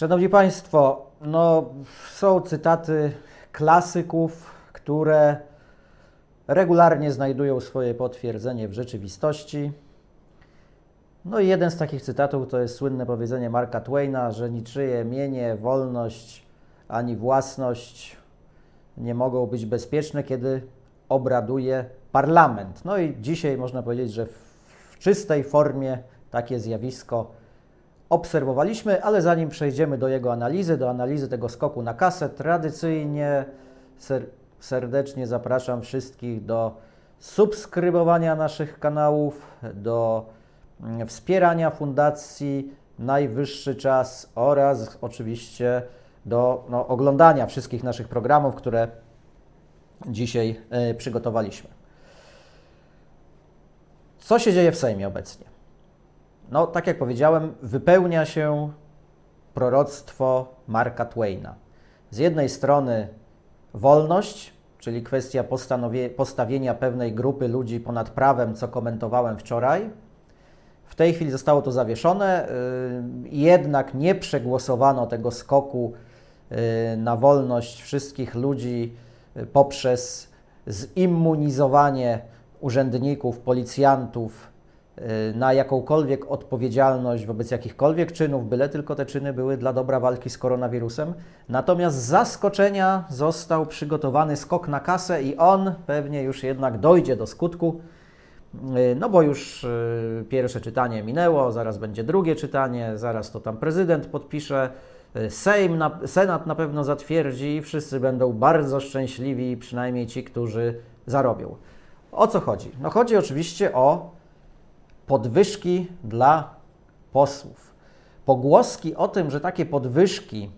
Szanowni Państwo, no, są cytaty klasyków, które regularnie znajdują swoje potwierdzenie w rzeczywistości. No i jeden z takich cytatów to jest słynne powiedzenie Marka Twaina, że niczyje mienie, wolność ani własność nie mogą być bezpieczne, kiedy obraduje parlament. No i dzisiaj można powiedzieć, że w czystej formie takie zjawisko obserwowaliśmy, ale zanim przejdziemy do jego analizy, do analizy tego skoku na kasę, tradycyjnie ser serdecznie zapraszam wszystkich do subskrybowania naszych kanałów, do mm, wspierania Fundacji Najwyższy Czas oraz oczywiście do no, oglądania wszystkich naszych programów, które dzisiaj y, przygotowaliśmy. Co się dzieje w Sejmie obecnie? No, tak jak powiedziałem, wypełnia się proroctwo Marka Twaina. Z jednej strony wolność, czyli kwestia postawienia pewnej grupy ludzi ponad prawem, co komentowałem wczoraj. W tej chwili zostało to zawieszone, y, jednak nie przegłosowano tego skoku y, na wolność wszystkich ludzi y, poprzez zimmunizowanie urzędników, policjantów na jakąkolwiek odpowiedzialność wobec jakichkolwiek czynów, byle tylko te czyny były dla dobra walki z koronawirusem. Natomiast z zaskoczenia został przygotowany skok na kasę i on pewnie już jednak dojdzie do skutku. Y, no bo już y, pierwsze czytanie minęło, zaraz będzie drugie czytanie, zaraz to tam prezydent podpisze, Sejm, na, Senat na pewno zatwierdzi i wszyscy będą bardzo szczęśliwi, przynajmniej ci, którzy zarobią. O co chodzi? No chodzi oczywiście o podwyżki dla posłów. Pogłoski o tym, że takie podwyżki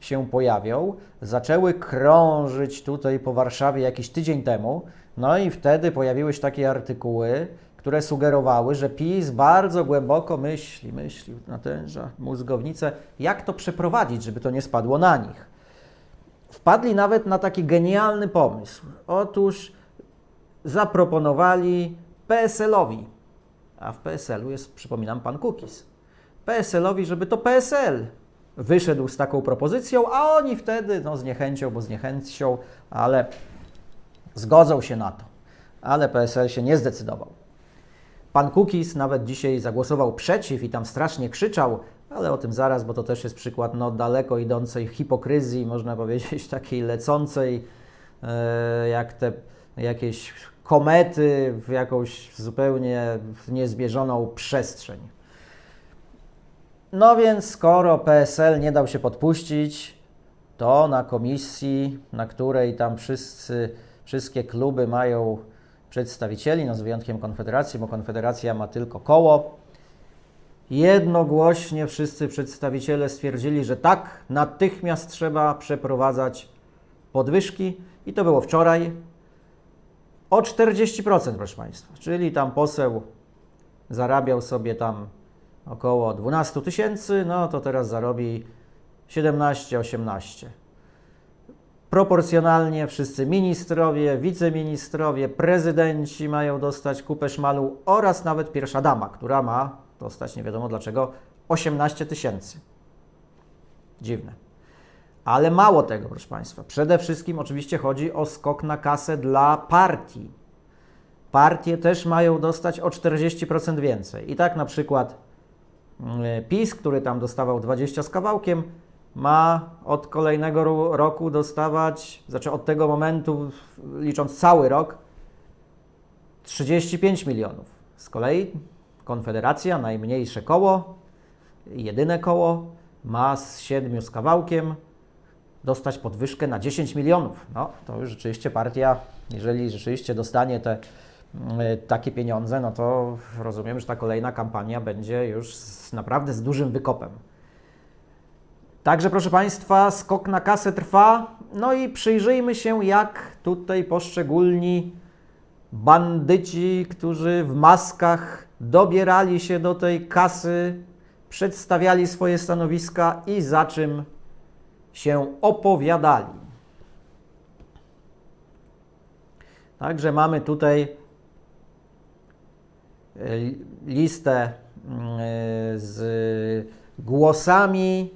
się pojawią, zaczęły krążyć tutaj po Warszawie jakiś tydzień temu. No i wtedy pojawiły się takie artykuły, które sugerowały, że PiS bardzo głęboko myśli, myśli, natęża mózgownicę, jak to przeprowadzić, żeby to nie spadło na nich. Wpadli nawet na taki genialny pomysł. Otóż zaproponowali PSL-owi a w PSL-u jest, przypominam, pan Kukis. PSL-owi, żeby to PSL wyszedł z taką propozycją, a oni wtedy, no z niechęcią, bo z niechęcią, ale zgodzą się na to. Ale PSL się nie zdecydował. Pan Kukis nawet dzisiaj zagłosował przeciw i tam strasznie krzyczał, ale o tym zaraz, bo to też jest przykład no, daleko idącej hipokryzji, można powiedzieć, takiej lecącej, e, jak te jakieś komety w jakąś zupełnie niezmierzoną przestrzeń. No więc skoro PSL nie dał się podpuścić, to na komisji, na której tam wszyscy, wszystkie kluby mają przedstawicieli, no z wyjątkiem Konfederacji, bo Konfederacja ma tylko koło, jednogłośnie wszyscy przedstawiciele stwierdzili, że tak, natychmiast trzeba przeprowadzać podwyżki i to było wczoraj, o 40%, proszę Państwa. Czyli tam poseł zarabiał sobie tam około 12 tysięcy, no to teraz zarobi 17-18. Proporcjonalnie wszyscy ministrowie, wiceministrowie, prezydenci mają dostać kupę szmalu oraz nawet pierwsza dama, która ma dostać, nie wiadomo dlaczego, 18 tysięcy. Dziwne. Ale mało tego, proszę Państwa. Przede wszystkim oczywiście chodzi o skok na kasę dla partii. Partie też mają dostać o 40% więcej. I tak na przykład mm, PiS, który tam dostawał 20 z kawałkiem, ma od kolejnego roku dostawać, znaczy od tego momentu, licząc cały rok, 35 milionów. Z kolei Konfederacja, najmniejsze koło, jedyne koło, ma z 7 z kawałkiem dostać podwyżkę na 10 milionów. No, to już rzeczywiście partia, jeżeli rzeczywiście dostanie te mm, takie pieniądze, no to rozumiem, że ta kolejna kampania będzie już z, naprawdę z dużym wykopem. Także, proszę Państwa, skok na kasę trwa. No i przyjrzyjmy się, jak tutaj poszczególni bandyci, którzy w maskach dobierali się do tej kasy, przedstawiali swoje stanowiska i za czym się opowiadali. Także mamy tutaj e, listę mm, e, z głosami.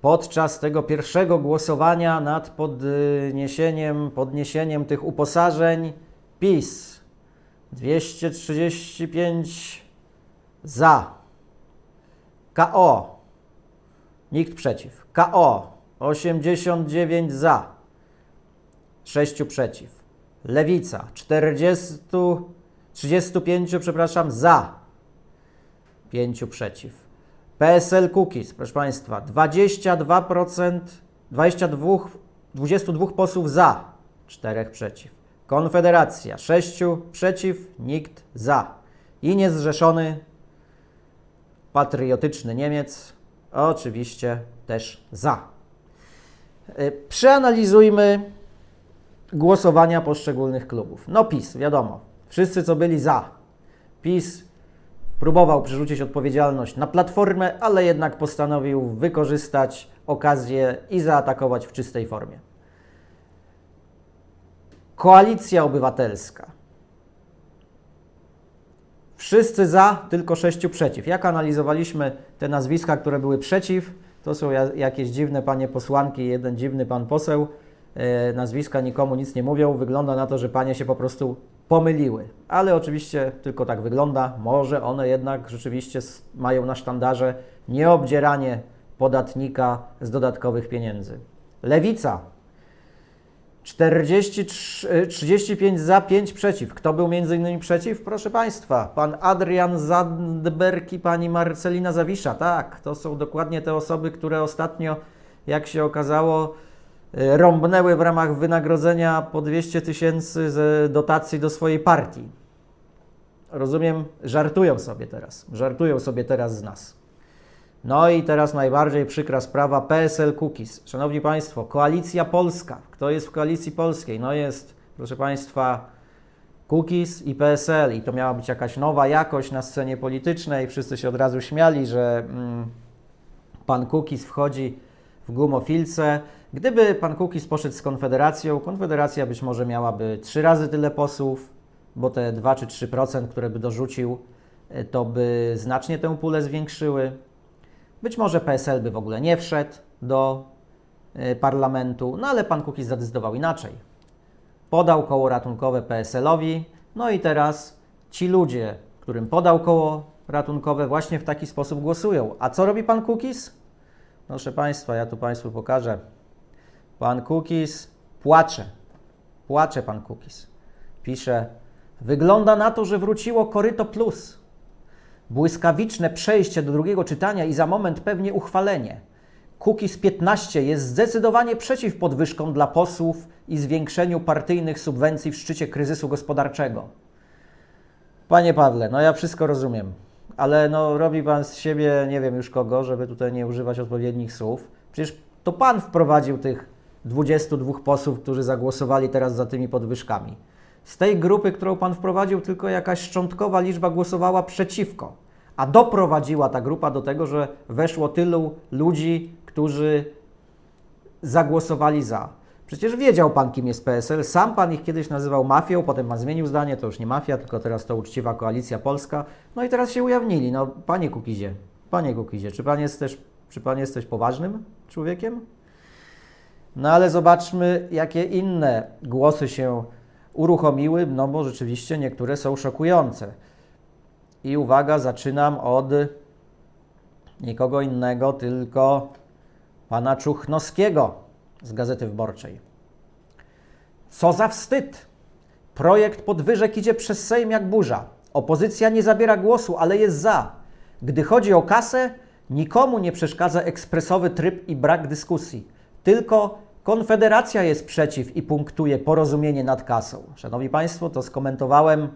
Podczas tego pierwszego głosowania nad podniesieniem, podniesieniem tych uposażeń PiS 235 za, KO nikt przeciw, KO 89 za, 6 przeciw, Lewica 40, 35, przepraszam, za, 5 przeciw. PSL Cookies, proszę Państwa, 22%, 22, 22 posłów za, 4 przeciw. Konfederacja, 6 przeciw, nikt za. I niezrzeszony patriotyczny Niemiec, oczywiście też za. Y, Przeanalizujmy głosowania poszczególnych klubów. No PiS, wiadomo, wszyscy co byli za. PiS próbował przerzucić odpowiedzialność na Platformę, ale jednak postanowił wykorzystać okazję i zaatakować w czystej formie. Koalicja Obywatelska. Wszyscy za, tylko sześciu przeciw. Jak analizowaliśmy te nazwiska, które były przeciw, to są ja- jakieś dziwne panie posłanki, jeden dziwny pan poseł. E, nazwiska nikomu nic nie mówią. Wygląda na to, że panie się po prostu pomyliły. Ale oczywiście tylko tak wygląda. Może one jednak rzeczywiście mają na sztandarze nieobdzieranie podatnika z dodatkowych pieniędzy. Lewica 43, 35 za, 5 przeciw. Kto był między innymi przeciw? Proszę Państwa, pan Adrian Zandberg i pani Marcelina Zawisza. Tak, to są dokładnie te osoby, które ostatnio, jak się okazało, y, rąbnęły w ramach wynagrodzenia po 200 tysięcy z dotacji do swojej partii. Rozumiem, żartują sobie teraz. Żartują sobie teraz z nas. No i teraz najbardziej przykra sprawa PSL Cookies. Szanowni Państwo, Koalicja Polska. Kto jest w Koalicji Polskiej? No jest, proszę Państwa, Cookies i PSL. I to miała być jakaś nowa jakość na scenie politycznej. Wszyscy się od razu śmiali, że mm, pan Cookies wchodzi w gumofilce. Gdyby pan Cookies poszedł z Konfederacją, Konfederacja być może miałaby trzy razy tyle posłów, bo te 2 czy 3%, które by dorzucił, y, to by znacznie tę pulę zwiększyły. Być może PSL by w ogóle nie wszedł do y, parlamentu, no ale pan Kukiz zadecydował inaczej. Podał koło ratunkowe PSL-owi, no i teraz ci ludzie, którym podał koło ratunkowe, właśnie w taki sposób głosują. A co robi pan Kukiz? Proszę Państwa, ja tu Państwu pokażę. Pan Kukiz płacze. Płacze pan Kukiz. Pisze, wygląda na to, że wróciło Koryto Plus. Błyskawiczne przejście do drugiego czytania i za moment pewnie uchwalenie. Kukiz 15 jest zdecydowanie przeciw podwyżkom dla posłów i zwiększeniu partyjnych subwencji w szczycie kryzysu gospodarczego. Panie Pawle, no ja wszystko rozumiem, ale no robi Pan z siebie nie wiem już kogo, żeby tutaj nie używać odpowiednich słów. Przecież to Pan wprowadził tych 22 posłów, którzy zagłosowali teraz za tymi podwyżkami. Z tej grupy, którą Pan wprowadził, tylko jakaś szczątkowa liczba głosowała przeciwko, a doprowadziła ta grupa do tego, że weszło tylu ludzi, którzy zagłosowali za. Przecież wiedział Pan, kim jest PSL, sam Pan ich kiedyś nazywał mafią, potem Pan zmienił zdanie, to już nie mafia, tylko teraz to uczciwa koalicja polska. No i teraz się ujawnili. No, Panie Kukizie, Panie Kukizie, czy Pan jest też, czy Pan jesteś poważnym człowiekiem? No ale zobaczmy, jakie inne głosy się uruchomiły, no bo rzeczywiście niektóre są szokujące. I uwaga, zaczynam od nikogo innego, tylko pana Czuchnowskiego z Gazety Wyborczej. Co za wstyd! Projekt podwyżek idzie przez Sejm jak burza. Opozycja nie zabiera głosu, ale jest za. Gdy chodzi o kasę, nikomu nie przeszkadza ekspresowy tryb i brak dyskusji. Tylko Konfederacja jest przeciw i punktuje porozumienie nad kasą. Szanowni Państwo, to skomentowałem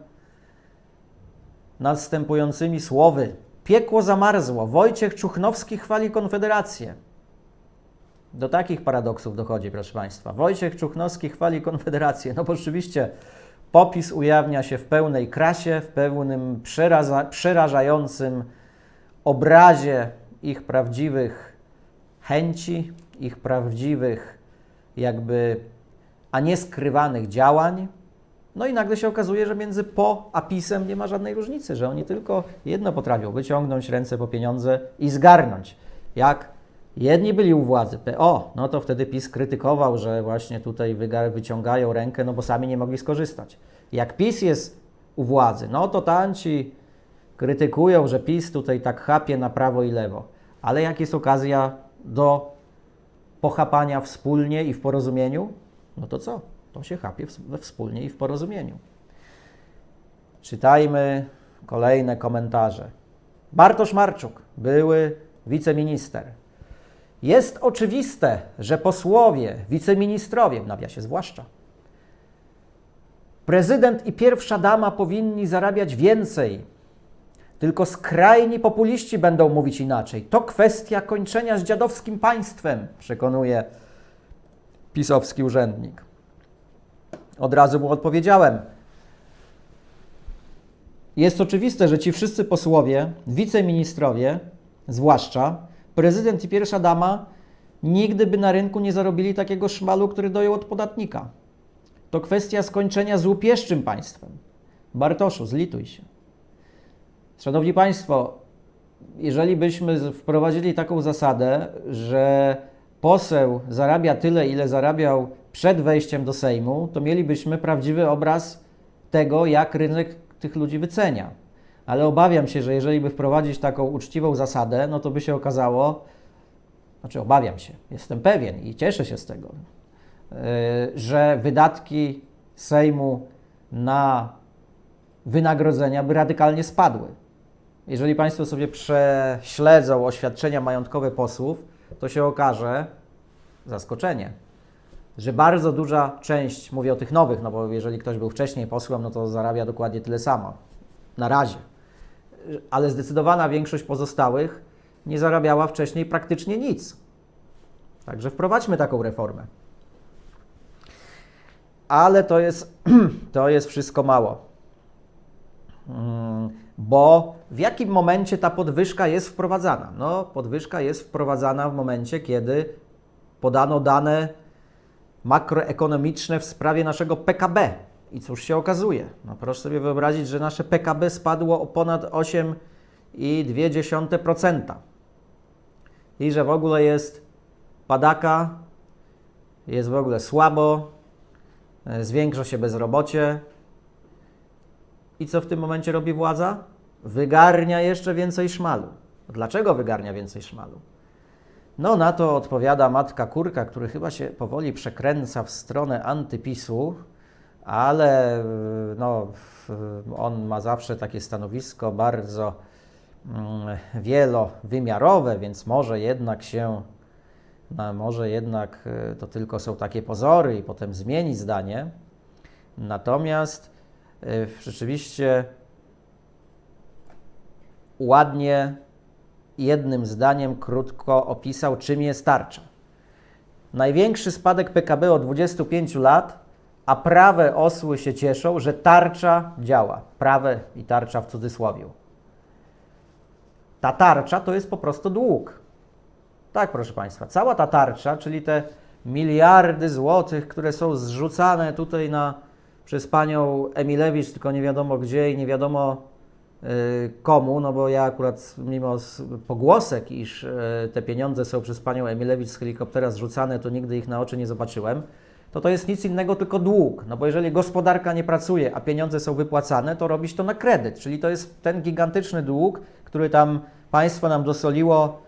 następującymi słowy. Piekło zamarzło. Wojciech Czuchnowski chwali Konfederację. Do takich paradoksów dochodzi, proszę Państwa. Wojciech Czuchnowski chwali Konfederację. No bo oczywiście popis ujawnia się w pełnej krasie, w pełnym przeraza, przerażającym obrazie ich prawdziwych chęci, ich prawdziwych, jakby, a nie skrywanych działań. No i nagle się okazuje, że między po a pisem nie ma żadnej różnicy, że oni tylko jedno potrafią wyciągnąć ręce po pieniądze i zgarnąć, jak Jedni byli u władzy. O, no to wtedy PiS krytykował, że właśnie tutaj wyciągają rękę, no bo sami nie mogli skorzystać. Jak PiS jest u władzy, no to tamci krytykują, że PiS tutaj tak chapie na prawo i lewo. Ale jak jest okazja do pochapania wspólnie i w porozumieniu, no to co? To się chapie we wspólnie i w porozumieniu. Czytajmy kolejne komentarze. Bartosz Marczuk, były wiceminister. Jest oczywiste, że posłowie, wiceministrowie, w nawiasie zwłaszcza, prezydent i pierwsza dama powinni zarabiać więcej. Tylko skrajni populiści będą mówić inaczej. To kwestia kończenia z dziadowskim państwem, przekonuje pisowski urzędnik. Od razu mu odpowiedziałem. Jest oczywiste, że ci wszyscy posłowie, wiceministrowie, zwłaszcza prezydent i pierwsza dama, nigdy by na rynku nie zarobili takiego szmalu, który doją od podatnika. To kwestia skończenia z łupieszczym państwem. Bartoszu, zlituj się. Szanowni Państwo, jeżeli byśmy wprowadzili taką zasadę, że poseł zarabia tyle, ile zarabiał przed wejściem do Sejmu, to mielibyśmy prawdziwy obraz tego, jak rynek tych ludzi wycenia. Ale obawiam się, że jeżeli by wprowadzić taką uczciwą zasadę, no to by się okazało, znaczy obawiam się, jestem pewien i cieszę się z tego, yy, że wydatki Sejmu na wynagrodzenia by radykalnie spadły. Jeżeli Państwo sobie prześledzą oświadczenia majątkowe posłów, to się okaże zaskoczenie, że bardzo duża część, mówię o tych nowych, no bo jeżeli ktoś był wcześniej posłem, no to zarabia dokładnie tyle samo. Na razie. Ale zdecydowana większość pozostałych nie zarabiała wcześniej praktycznie nic. Także wprowadźmy taką reformę. Ale to jest, to jest wszystko mało. Mm, Bo w jakim momencie ta podwyżka jest wprowadzana? No, podwyżka jest wprowadzana w momencie, kiedy podano dane makroekonomiczne w sprawie naszego PKB. I cóż się okazuje? No proszę sobie wyobrazić, że nasze PKB spadło o ponad 8,2%. I że w ogóle jest padaka, jest w ogóle słabo, e, zwiększa się bezrobocie. I co w tym momencie robi władza? Wygarnia jeszcze więcej szmalu. Dlaczego wygarnia więcej szmalu? No na to odpowiada matka Kurka, który chyba się powoli przekręca w stronę antypisu, ale y, no, on ma zawsze takie stanowisko bardzo mm, wielowymiarowe, więc może jednak się, no, może jednak y, to tylko są takie pozory i potem zmieni zdanie. Natomiast rzeczywiście ładnie jednym zdaniem krótko opisał, czym jest tarcza. Największy spadek PKB od 25 lat, a prawe osły się cieszą, że tarcza działa. Prawe i tarcza w cudzysłowie. Ta tarcza to jest po prostu dług. Tak, proszę Państwa, cała ta tarcza, czyli te miliardy złotych, które są zrzucane tutaj na, przez panią Emilewicz, tylko nie wiadomo gdzie i nie wiadomo y, komu, no bo ja akurat mimo pogłosek, iż y, te pieniądze są przez panią Emilewicz z helikoptera zrzucane, to nigdy ich na oczy nie zobaczyłem, to to jest nic innego tylko dług. No bo jeżeli gospodarka nie pracuje, a pieniądze są wypłacane, to robić to na kredyt, czyli to jest ten gigantyczny dług, który tam państwo nam dosoliło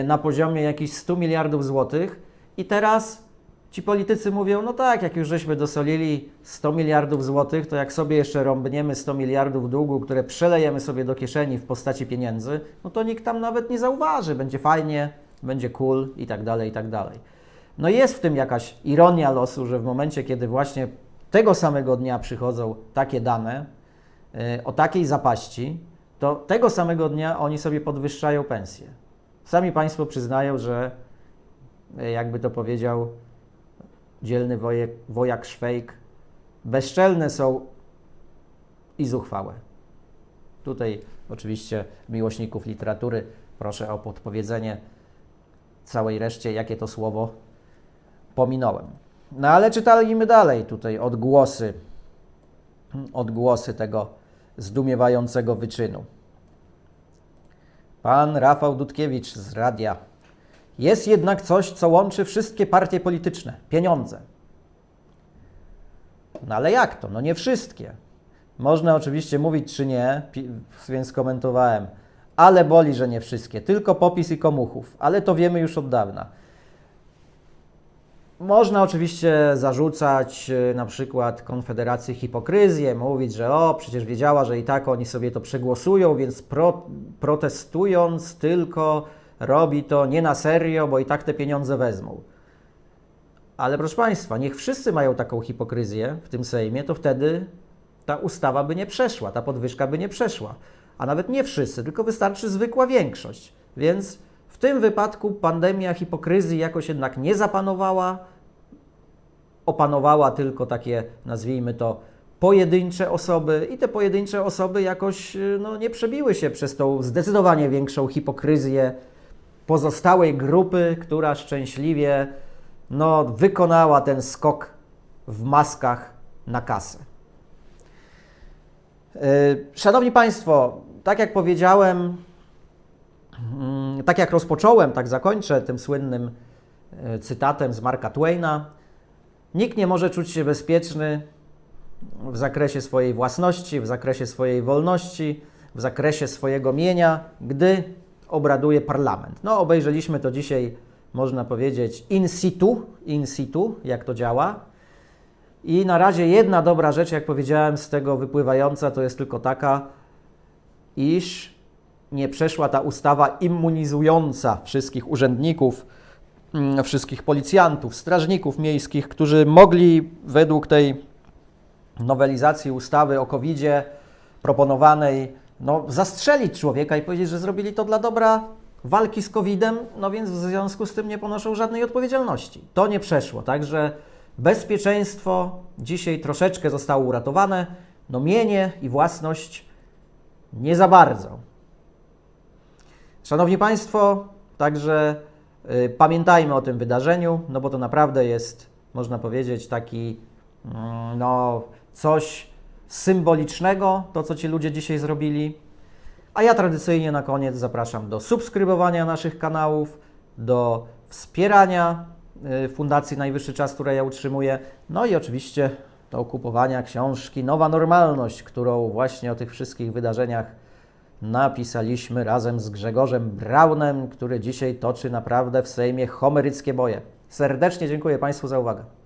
y, na poziomie jakichś 100 miliardów złotych i teraz ci politycy mówią, no tak, jak już żeśmy dosolili 100 miliardów złotych, to jak sobie jeszcze rąbniemy 100 miliardów długu, które przelejemy sobie do kieszeni w postaci pieniędzy, no to nikt tam nawet nie zauważy, będzie fajnie, będzie cool i tak dalej, i tak dalej. No jest w tym jakaś ironia losu, że w momencie, kiedy właśnie tego samego dnia przychodzą takie dane y, o takiej zapaści, to tego samego dnia oni sobie podwyższają pensje. Sami Państwo przyznają, że y, jakby to powiedział dzielny wojek, wojak Szwejk, bezczelne są i zuchwałe. Tutaj oczywiście miłośników literatury proszę o podpowiedzenie całej reszcie, jakie to słowo pominąłem. No ale czytajmy dalej tutaj odgłosy, odgłosy tego zdumiewającego wyczynu. Pan Rafał Dudkiewicz z radia Jest jednak coś, co łączy wszystkie partie polityczne pieniądze. No ale jak to? No nie wszystkie. Można oczywiście mówić czy nie, więc komentowałem, ale boli, że nie wszystkie, tylko popis i komuchów, ale to wiemy już od dawna. Można oczywiście zarzucać e, na przykład Konfederacji hipokryzję, mówić, że o, przecież wiedziała, że i tak oni sobie to przegłosują, więc pro, protestując tylko robi to nie na serio, bo i tak te pieniądze wezmą. Ale proszę Państwa, niech wszyscy mają taką hipokryzję w tym Sejmie, to wtedy ta ustawa by nie przeszła, ta podwyżka by nie przeszła. A nawet nie wszyscy, tylko wystarczy zwykła większość. Więc w tym wypadku pandemia hipokryzji jakoś jednak nie zapanowała, opanowała tylko takie, nazwijmy to, pojedyncze osoby i te pojedyncze osoby jakoś no, nie przebiły się przez tą zdecydowanie większą hipokryzję pozostałej grupy, która szczęśliwie no, wykonała ten skok w maskach na kasę. Yy, Szanowni Państwo, tak jak powiedziałem, mm, tak jak rozpocząłem, tak zakończę tym słynnym yy, cytatem z Marka Twaina. Nikt nie może czuć się bezpieczny w zakresie swojej własności, w zakresie swojej wolności, w zakresie swojego mienia, gdy obraduje parlament. No, obejrzeliśmy to dzisiaj, można powiedzieć, in situ, in situ, jak to działa. I na razie jedna dobra rzecz, jak powiedziałem, z tego wypływająca, to jest tylko taka, iż nie przeszła ta ustawa immunizująca wszystkich urzędników, mm, wszystkich policjantów, strażników miejskich, którzy mogli według tej nowelizacji ustawy o COVID-zie proponowanej no, zastrzelić człowieka i powiedzieć, że zrobili to dla dobra walki z COVID-em, no więc w związku z tym nie ponoszą żadnej odpowiedzialności. To nie przeszło, także bezpieczeństwo dzisiaj troszeczkę zostało uratowane, no mienie i własność nie za bardzo. Szanowni Państwo, także y, pamiętajmy o tym wydarzeniu, no bo to naprawdę jest, można powiedzieć, taki mm, no, coś symbolicznego, to co ci ludzie dzisiaj zrobili. A ja tradycyjnie na koniec zapraszam do subskrybowania naszych kanałów, do wspierania y, Fundacji Najwyższy Czas, która ja utrzymuję, no i oczywiście do kupowania książki Nowa Normalność, którą właśnie o tych wszystkich wydarzeniach napisaliśmy razem z Grzegorzem Braunem, który dzisiaj toczy naprawdę w Sejmie homeryckie boje. Serdecznie dziękuję Państwu za uwagę.